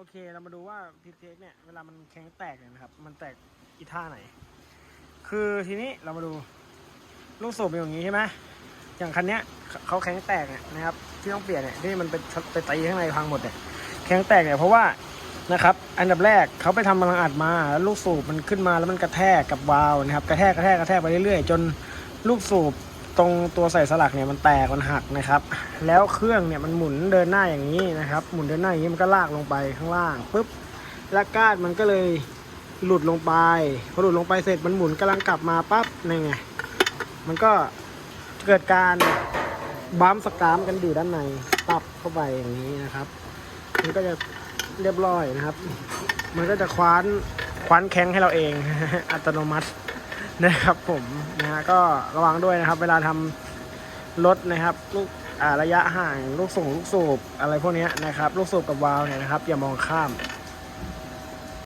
โอเคเรามาดูว่าพีเทคเนี่ยเวลามันแข็งแตกเนี่ยนะครับ มันแตกอีท่าไหน คือทีนี้เรามาดูลูกสูบเป็นอย่างนี้ใช่ไหมอย่างคันเนี้ยเขาเขาแข็งแตกเนี่ยนะครับ ที่ต้องเปลี่ยนเนี่ยที่มันไปไปตีข้างในพังหมดเนี่ยแข็งแตกเนี่ยเพราะว่านะครับอันดับแรกเขาไปทำพลังอัดมาแล้วลูกสูบมันขึ้นมาแล้วมันกระแทกกับวาล์วนะครับกระแทกกระแทกกระแทกไปเรื่อยๆ จนลูกสูบ ตรงตัวใส่สลักเนี่ยมันแตกมันหักนะครับ แล้วเครื่องเนี่ยมันหมุนเดินหน้าอย่างนี้นะครับ หมุนเดินหน้าอย่างนี้มันก็ลากลงไปข้างล่างปุ๊บแล้วก้านมันก็เลยหลุดลงไปพอหลุดลงไปเสร็จมันหมุนกำลังกลับมาปั๊บนี่ไงมันก็เกิดการบัมสกามกันอยู่ด้านในตับเข้าไปอย่างนี้นะครับ มันก็จะเรียบร้อยนะครับ มันก็จะคว้านคว้านแข้งให้เราเองอัตโนมัติ นะครับผมนะฮะก็ระวังด้วยนะครับ เวลาทำรถนะครับลูกอ่าระยะห่างลูกส่งลูกสูบอะไรพวกนี้นะครับ ลูกสูบกับวาล์วเนี่ยนะครับอย่ามองข้าม